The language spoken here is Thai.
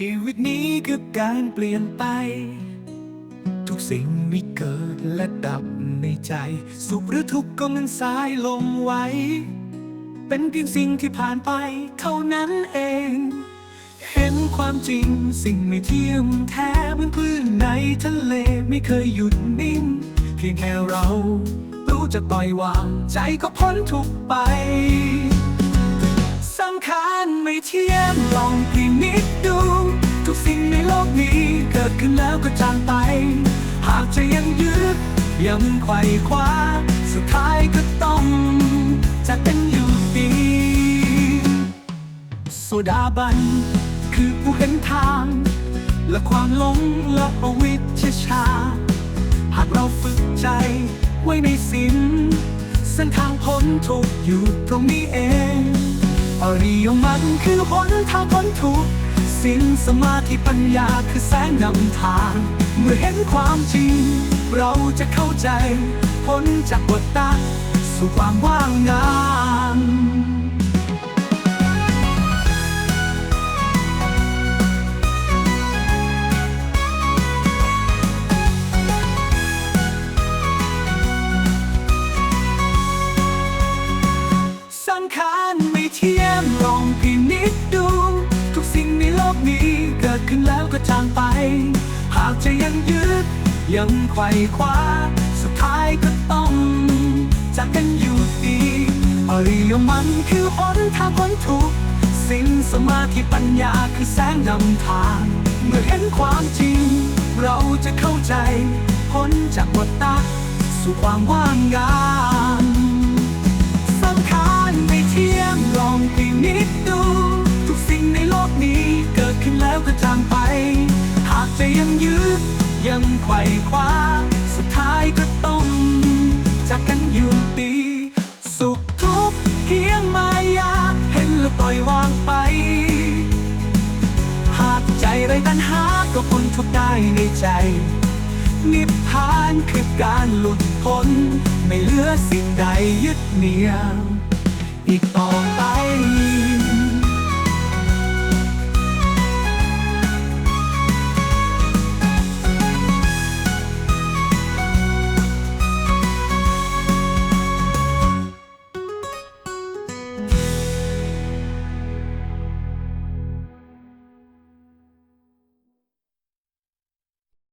ชีวิตนี้คือการเปลี่ยนไป ทุกสิ่งมีเกิดและดับในใจ สุขหรือทุกข์ก็มันสายลมไว้ เป็นเพียงสิ่งที่ผ่านไปเท่านั้นเอง เห็นความจริงสิ่งไม่เที่ยมแท้เหมือนคลื่นในทะเลไม่เคยหยุดนิ่ง เพียงแค่เรา รู้จะปล่อยวางใจก็พ้นทุกไป กิดขึ้นแล้วก็จางไป หากจะยังยึดยังไขว่คว้า สุดท้ายก็ต้องจากกันอยู่ดีโซดาบัน คือผู้เห็นทาง และความหลงและประวิชชา หากเราฝึกใจไว้ในศีลเส้นทางพ้นทุกอยู่ตรงนี้เอง อริยมรรคคือหนทางพ้นทุกข์ ศีลสมาธิปัญญาคือแสงนำทาง เมื่อเห็นความจริง เราจะเข้าใจ พ้นจากบทตาสู่ความว่างงาน จางไป หากจะยังยึดยังไขว่คว้า สุดท้ายก็ต้องจากกันอยู่ดีอริยมรรคคือหนทางพ้นทุกสิ่งสมาธิปัญญาคือแสงนำทาง เมื่อเห็นความจริง เราจะเข้าใจพ้นจากวัฏฏะสู่ความว่างงานสังขารไม่เที่ยมลองพินิจดู ทุกสิ่งในโลกนี้เกิดขึ้นแล้วก็จางไป จะยังยึดยังไขว่คว้า สุดท้ายก็ต้องจากกันอยู่ดี สุขทุกข์เพียงมายา เห็นแล้วปล่อยวางไป หากใจไรตัณหาก็พ้นทุกได้ในใจ นิพพานคือการหลุดพ้น ไม่เหลือสิ่งใดยึดเหนี่ยวอีกต่อไป